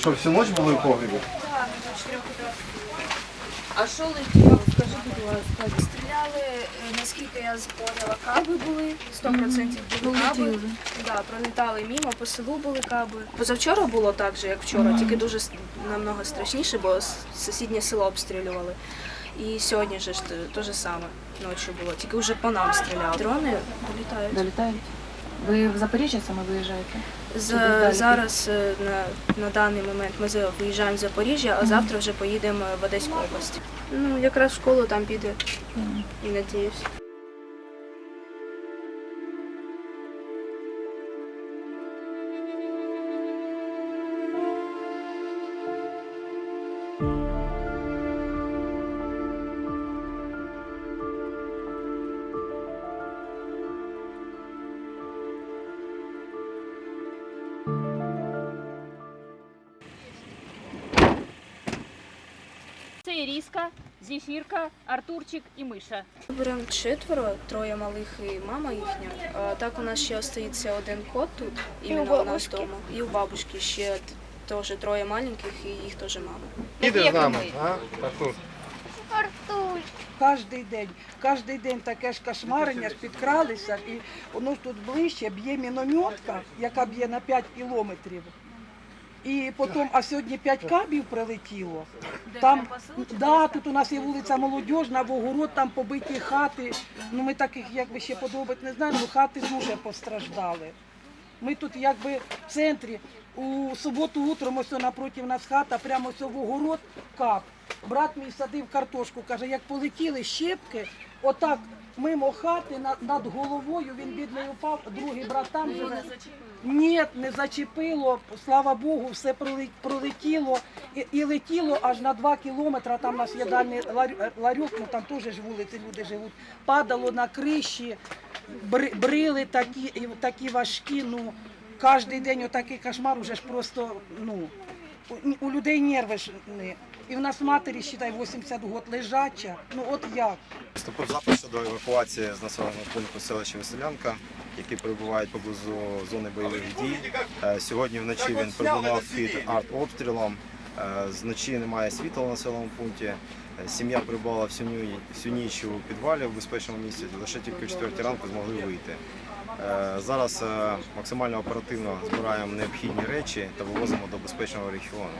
Що, всю ніч були в погребі? Так, до 4. А що летіло? Скажи, будь ласка. Стріляли, е, наскільки я поняла, каби були, 100% були каби. Да, пролітали мимо, по селу були каби. Позавчора було так же, як вчора, тільки дуже с- намного страшніше, бо с- сусіднє село обстрілювали. І сьогодні же ж те- те же саме ночі було, тільки вже по нам стріляли. Дрони долітають. Долітають? Ви в Запоріжжя саме виїжджаєте? З, зараз е, на, на даний момент ми виїжджаємо в Запоріжжя, а завтра вже поїдемо в Одеську область. Ну, якраз в школу там піде і надіюсь. Це Іріска, Зефірка, Артурчик і Миша. Беремо четверо, троє малих і мама їхня. А так у нас ще остається один кот тут, іменно у нас вдома. І у бабушки ще теж троє маленьких, і їх теж мама. Їдеш з нами, а? Таку. Кожний день, кожний день таке ж кошмарення ж підкралися, і воно ж тут ближче б'є мінометка, яка б'є на 5 кілометрів. І потім, а сьогодні 5 кабів прилетіло. Там, да, тут у нас є вулиця Молодіжна, в огород, там побиті хати. Ну ми таких якби ще подобати не знаємо, але хати дуже постраждали. Ми тут якби в центрі. У суботу утром ось напроти нас хата, прямо ось в огород кап. Брат мій садив картошку, каже, як полетіли щепки, отак мимо хати над, головою, він бідний упав, другий брат там живе. Ні, не зачепило, слава Богу, все пролетіло і, і летіло аж на два кілометри. Там у нас є дальний ларьок, ну там теж ж вулиці люди живуть. Падало на криші, брили такі, такі важкі. Ну, кожен день отакий кошмар уже ж просто, ну, у, людей нерви ж не. І в нас матері, считай, 80 років лежача. Ну от як? Поступив запит щодо евакуації з населеного пункту селища Веселянка, які перебувають поблизу зони бойових дій. Е, Сьогодні вночі він перебував під артобстрілом. Е, зночі немає світла на населеному пункті. Е, сім'я прибувала всю ніч у підвалі в безпечному місці, лише тільки в 4 ранку змогли вийти. Е, зараз максимально оперативно збираємо необхідні речі та вивозимо до безпечного регіону.